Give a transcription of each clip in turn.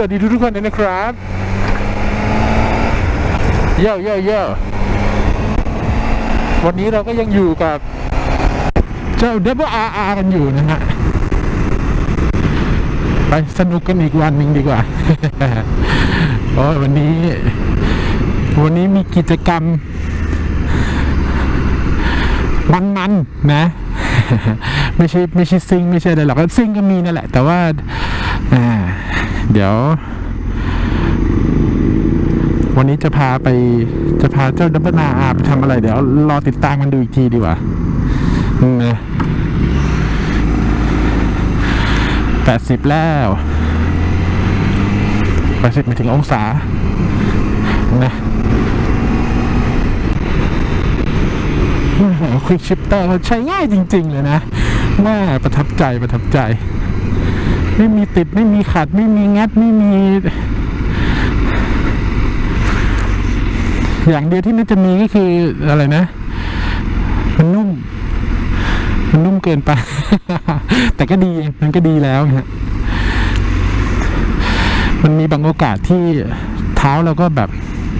วัสดีทุกๆคนด้วยนะครับเย่เย่เย่วันนี้เราก็ยังอยู่กับเจ้า Double RR กันอยู่นะฮะไปสนุกกันอีกวันหนึ่งดีกว่าโอ้ยวันนี้ วันนี้มีกิจกรรม มันๆนะ ไม่ใช่ไม่ใช่ซิง ไม่ใช่อะไรหรอกก็ซิงก็มีนั่นแหละ แต่ว่าอ่า เดี๋ยว วันนี้จะพาไปจะพาเจ้าดับเบิลนาอาไปทำอะไร เดี๋ยวรอติดตามกันดูอีกทีดีกว่าแปดสิบแล้วแปดสิบไปถึงองศานะควิกชิปเตอร์เขาใช้ง่ายจริง ๆ เลยนะแม่ประทับใจประทับใจ ไม่มีติดไม่มีขัด ไม่มีงัดไม่มี อย่างเดียวที่น่าจะมีก็คืออะไรนะ มันนุ่ม มันนุ่มเกินไป แต่ก็ดีมันก็ดีแล้วนะฮะมันมีบางโอกาสที่เท้าเราก็แบบ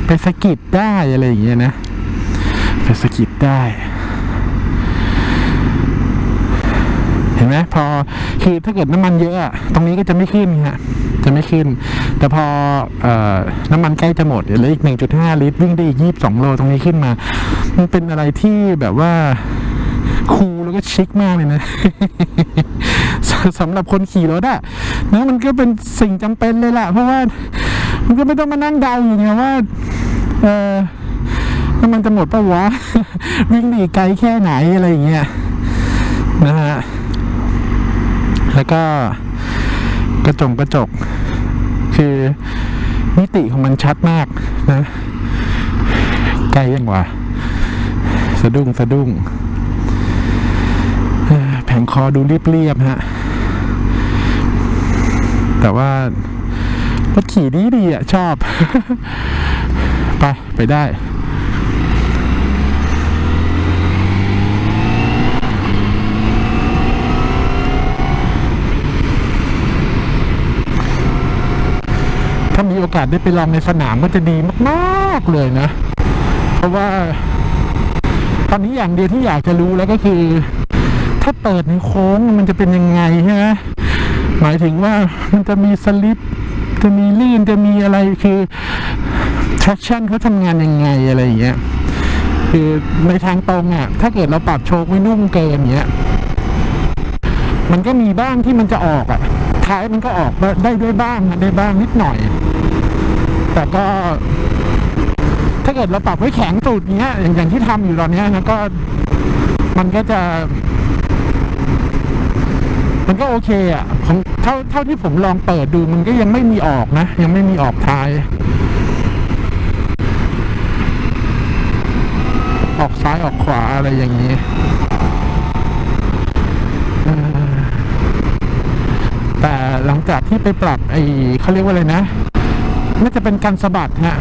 ไปสะกิดได้อะไรอย่างเงี้ยนะไปสะกิดได้ เห็นไหมพอคือถ้าเกิดน้ำมันเยอะตรงนี้ก็จะไม่ขึ้นฮะจะไม่ขึ้น แต่พอเอน้ำมันใกล้จะหมดเหลืออีก1.5ลิตร วิ่งได้อีก22โลตรงนี้ขึ้นมา มันเป็นอะไรที่แบบว่าคูลแล้วก็ชิคมากเลยนะสสำหรับคนขี่รถอะนะมันก็เป็นสิ่งจำเป็นเลยล่ะเพราะว่ามันก็ไม่ต้องมานั่งเดาอยู่ไงเงี้ยว่าเออน้ำมันจะหมดปะวะ วิ่งได้อีไกลแค่ไหนอะไรอย่างเงี้ยนะฮะ แล้วก็กระจงกระจก คือมิติของมันชัดมากนะไกล้ยังวะสะดุ้งสะดุ้งแผงคอดูเรียบๆฮะ แต่ว่ารถขี่ดีดีอะ ชอบ ไป ไปได้ ถ้า มีโอกาสได้ไปลองในสนามก็จะดีมากๆเลยนะ เพราะว่า ตอนนี้อย่างเดียวที่อยากจะรู้แล้วก็คือ ถ้าเปิดในโค้งมันจะเป็นยังไงใช่ไหมหมายถึงว่ามันจะมีสลิป จะมีลื่นจะมีอะไรคือ traction เขาทำงานยังไงอะไรอย่างเงี้ยคือในทางตรงอะ ถ้าเกิดเราปรับโชคไม่นุ่มเกินเงี้ย มันก็มีบ้างที่มันจะออกอะ ท้ายมันก็ออกได้ด้วยบ้างได้บ้างนิดหน่อย แต่ก็ ถ้าเกิดเราปรับไว้แข็งสุดเนี้ย อย่างอย่างที่ทำอยู่ตอนเนี้ยนะก็มันก็จะ มันก็โอเคอะของเท่าเท่าที่ผมลองเปิดดูมันก็ยังไม่มีออกนะ ยังไม่มีออกท้าย ออกซ้ายออกขวาอะไรอย่างนี้แต่หลังจากที่ไปปรับไอ้เขาเรียกว่าอะไรนะ น่าจะเป็นการสะบัดฮะ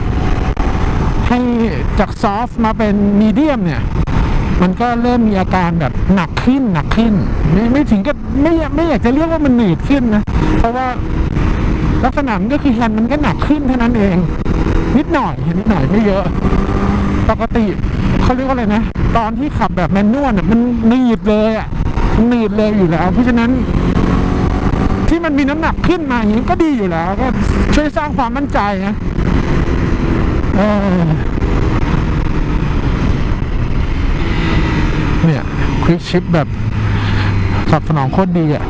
ให้จากซอฟต์มาเป็นมีเดียมเนี่ย มันก็เริ่มมีอาการแบบหนักขึ้นหนักขึ้น ไม่ไม่ถึงกับไม่ไม่อยากจะเรียกว่ามันหนืดขึ้นนะ เพราะว่าลักษณะมันก็คือแฮนด์มันก็หนักขึ้นเท่านั้นเอง นิดหน่อยนิดหน่อยไม่เยอะ ปกติเขาเรียกว่าอะไรนะ ตอนที่ขับแบบแมนนวลอะมันหนืดเลยอะมันหนืดเลยอยู่แล้ว เพราะฉะนั้น ที่มันมีน้ำหนักขึ้นมาอย่างนี้ก็ดีอยู่แล้วก็ช่วยสร้างความมั่นใจนะเนี่ยควิกชิปแบบตอบสนองโคตรดีอะ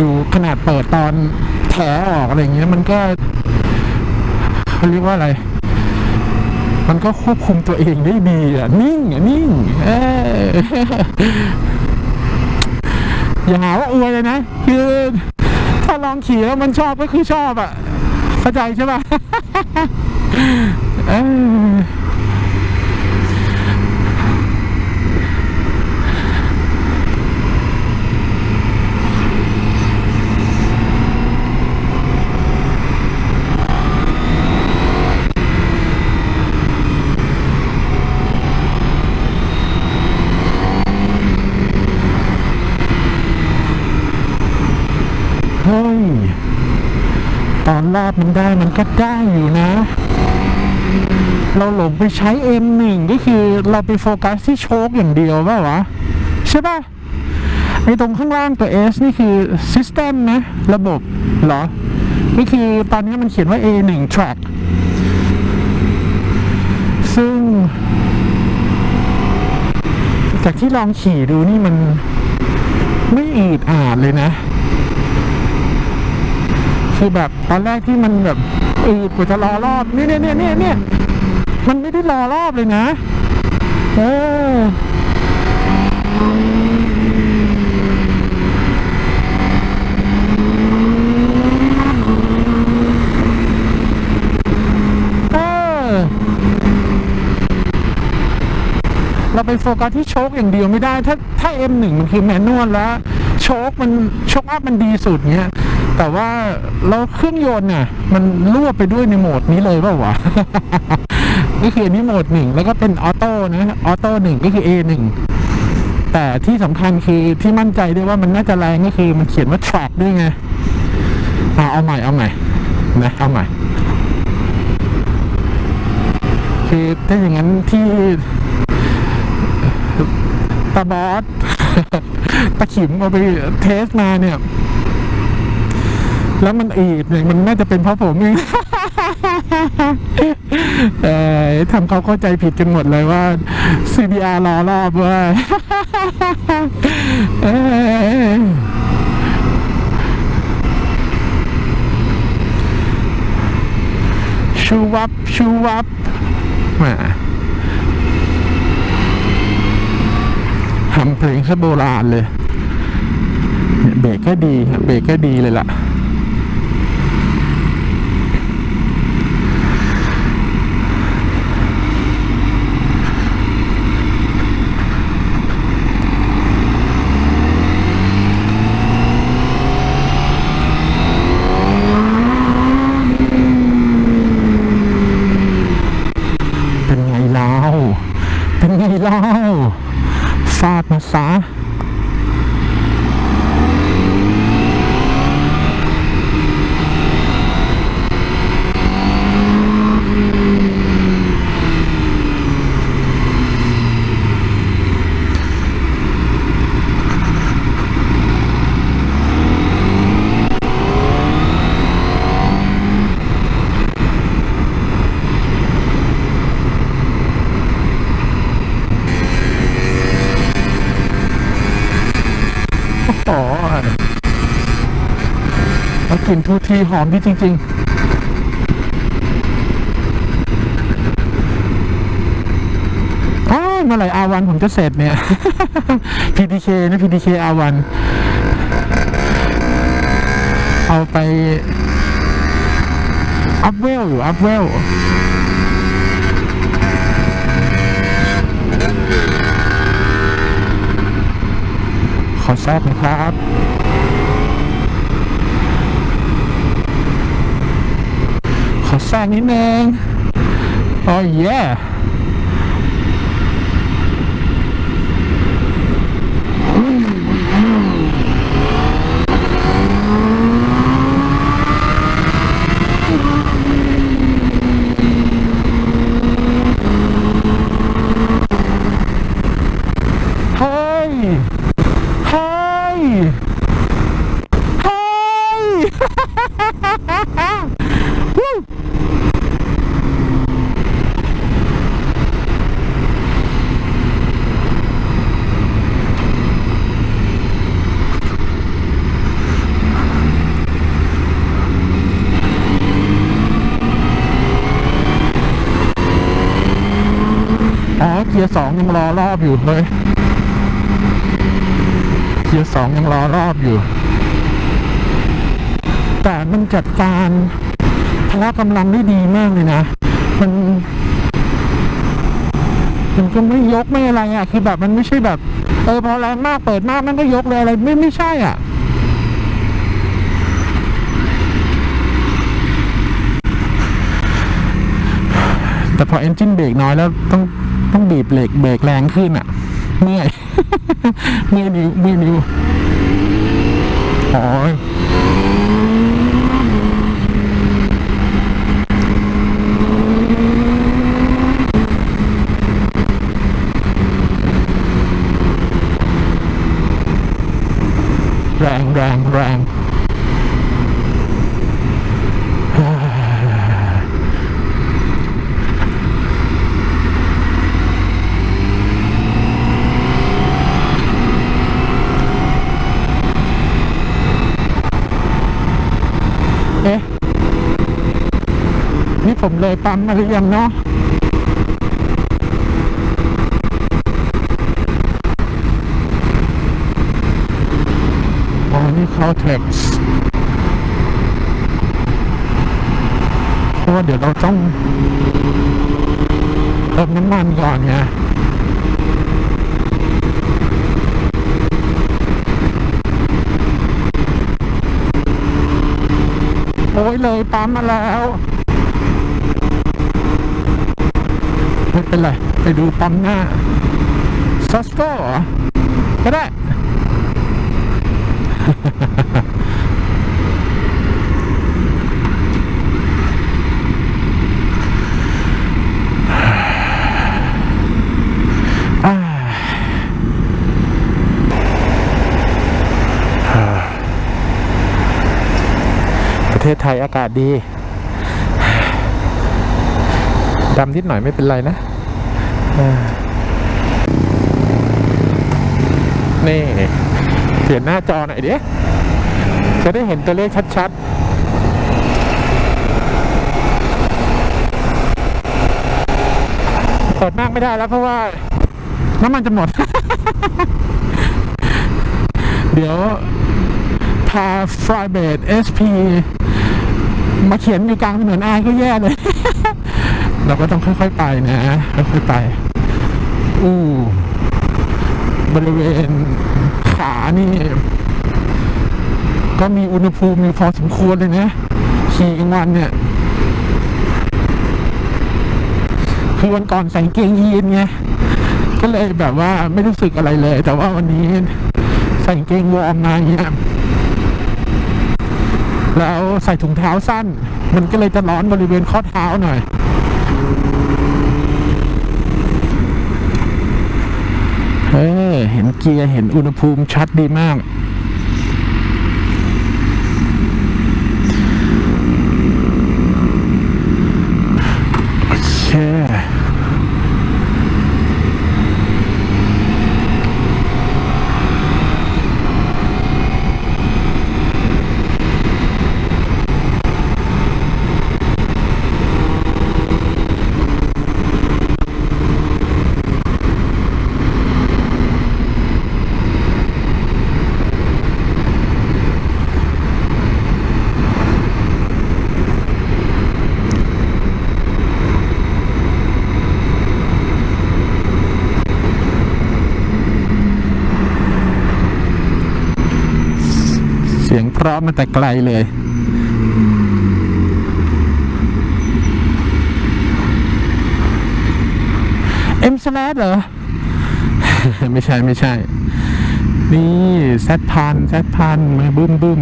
ดูขนาดเปิดตอนแถออกอะไรอย่างเงี้ยมันก็เขาเรียกว่าอะไร มันก็ควบคุมตัวเองได้ดีอะ นิ่งอะนิ่งอออย่าหาว่าอวยเลยนะ คือถ้าลองขี่แล้วมันชอบก็คือชอบอะ เข้าใจใช่ป่ะ เออ รอบมัน ได้มันก็ได้อยู่นะ เราหลงไปใช้ M1 ก็คือเราไปโฟกัสที่โชคอย่างเดียวป่าวะ ใช่ป่ะไอ้ตรงข้างล่างตัว S นี่คือ System นะ ระบบเหรอก็คือตอนนี้มันเขียนว่า A1 track ซึ่ง จากที่ลองขี่ดูนี่มันไม่อืดอาดเลยนะ คือแบบตอนแรกที่มันแบบอืดกว่าจะรอรอบนี่เนี่ยเนี่ยเนี่ยเนี่ยมันไม่ได้รอรอบเลยนะเออเออเราไปโฟกัสที่โชคอย่างเดียวไม่ได้ ถ้าถ้า M1 มันคือแมนนวลแล้ว โชคมันโชคอัพมันดีสุดเนี้ย แต่ว่าเราเครื่องยนต์น่ะมันรวไปด้วยในโหมดนี้เลยเปล่าวะก็คืออันนี้โหมดหนึ่งแล้วก็เป็นออโต้นะออโต้หนึ่งก็คือ A หนึ่งแต่ที่สำคัญคือที่มั่นใจได้ว่ามันน่าจะแรงก็คือมันเขียนว่า track ด้วยไงอะเอาใหม่เอาใหม่นะเอาใหม่คือถ้าอย่างนั้นที่ตาบอสตะขิมเอาไปเทสมาเนี่ย แล้วมันอีดเนี่ยมันน่าจะเป็นเพราะผมเองเออทำเขาเข้าใจผิดกันหมดเลยว่า CBR รอรอบว่าชูวับชูวับแหมทำเพลงซะโบราณเลยเบรกก็ดีเบรกก็ดีเลยล่ะ เป็นไงเล่าเป็นไงเล่า ฟาดมาซะ โอ้ยแกลิ่นทูทีหอมดีจริงๆอ้าวเมื่อไหร่อาวันผมจะเสร็จเนี่ย PDK นะ PDK อาวันเอาไปอัพเวลอยู่อัพเวลขอแทรกนะครับ ขอแทรกนิดนึงโอ้ยแย่เฮ้ย เฮ้ย เฮ้ย วู้ เคียร์สองยังรอรอบอยู่เลยเกียร์สองยังรอรอบอยู่ แต่มันจัดการพละกำลังได้ดีมากเลยนะ มันมันก็ไม่ยกไม่อะไรอะ คือแบบมันไม่ใช่แบบ เออพอแรงมากเปิดมากมันก็ยกเลยอะไรไม่ไม่ใช่อะแต่พอเอนจินเบรกน้อยแล้วต้อง ต้องบีบเบรกเบรกแรงขึ้นอะ เมื่อย เมื่อยนิ้วเมื่อยนิ้วอ๋อแรงแรงแรง เอ๊ะ นี่ผมเลยปั๊มมาหรือยังเนาะอ๋อนี่เขาเท็กซ์เพราะว่าเดี๋ยวเราต้องเติมน้ำมันก่อนไง ยเลยปั๊มมาแล้วไม่เป็นไร ไปดูปั๊มหน้าซัสโก้ก็ได้ อ่าประเทศ ไทยอากาศดีดำนิดหน่อยไม่เป็นไรนะนี่เปลี่ยนหน้าจอหน่อยดิจะได้เห็นตัวเลขชัดๆเปิดมากไม่ได้แล้วเพราะว่าน้ำมันจะหมด เดี๋ยวพาฟรายเบดเอสพี มาเขียนอยู่กลางถนนอายก็แย่เลย เราก็ต้องค่อยๆไปนะค่อยๆไป อู้บริเวณขานี่ ก็มีอุณหภูมิอยู่พอสมควรเลยนะขี่กลางวันเนี่ยคือวันก่อนใส่เกงยีนไงก็เลยแบบว่าไม่รู้สึกอะไรเลย แต่ว่าวันนี้ใส่เกงวอร์มมาเงี้ย แล้วใส่ถุงเท้าสั้น มันก็เลยจะร้อนบริเวณข้อเท้าหน่อยเฮ้ยเห็นเกียร์เห็นอุณหภูมิชัดดีมาก โอเค เสียงเพราะมาแต่ไกลเลย เอ็มสแลดเหรอ ไม่ใช่ไม่ใช่ นี่แซดพันแซดพันมาบึ้มบึ้ม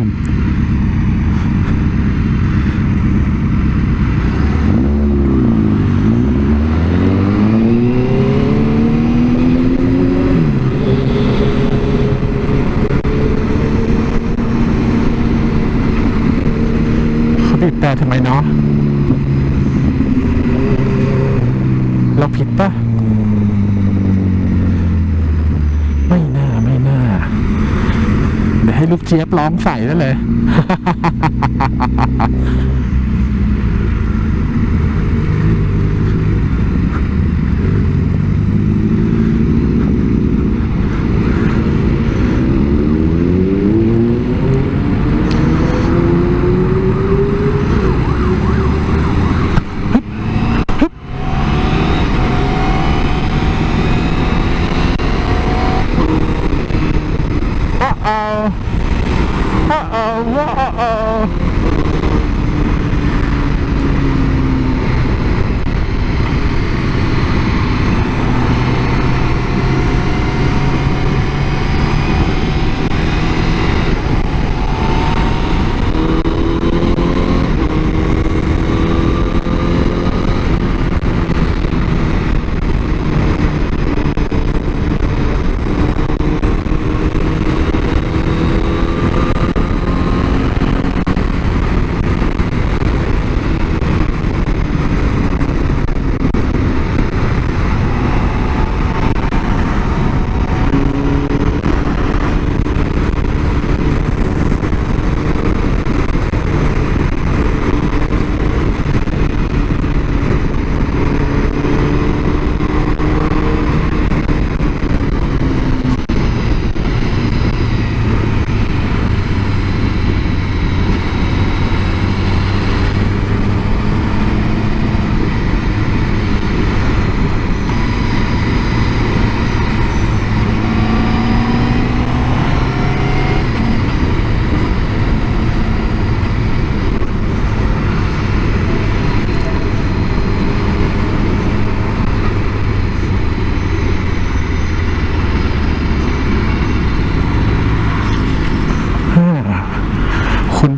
เขาบีบแต่ทำไมเนาะเราผิดปะไม่น่าไม่น่า เดี๋ยวให้ลูกเจี๊ย บร้องใส่ได้เลย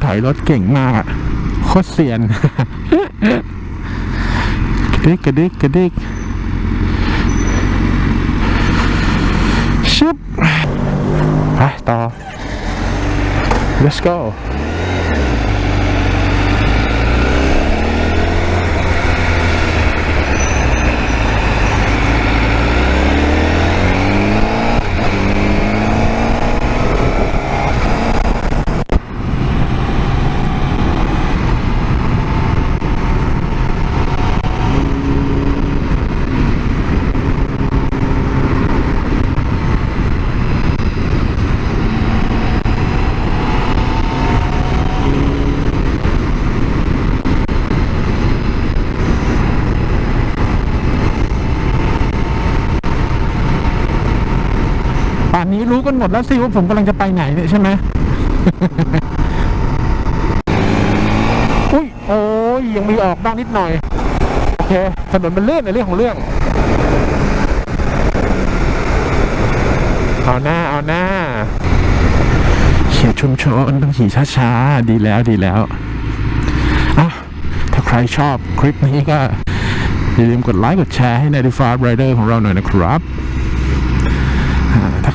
ถอยรถเก่งมากอะโคตรเซียนกระดิกกระดิกกระดิกชิบไปต่อ let's go กันหมดแล้วสิว่าผมกำลังจะไปไหนเนี่ยใช่ไหมอุ้ยโอ้ยยังมีออกบ้างนิดหน่อย โอเค ถนนมันเลื่อนในเรื่องของเรื่อง เอาหน้าเอาหน้าเขียชุมชนต้องขี่ช้าๆ ดีแล้วดีแล้วอะถ้าใครชอบคลิปนี้ก็ อย่าลืมกดไลค์กดแชร์ให้95 Rider ของเราหน่อยนะครับ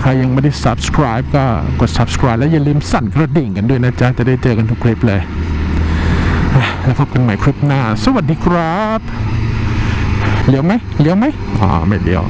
ครยังไม่ได้ subscribe ก็กด subscribe และอย่าลืมสั่นกระดิ่งกันด้วยนะจ๊ะ จะได้เจอกันทุกคลิปเลย แล้วพบกันใหม่คลิปหน้า สวัสดีครับ เลี้ยวไหมเลี้ยวไหมอ๋อไม่เลี้ยว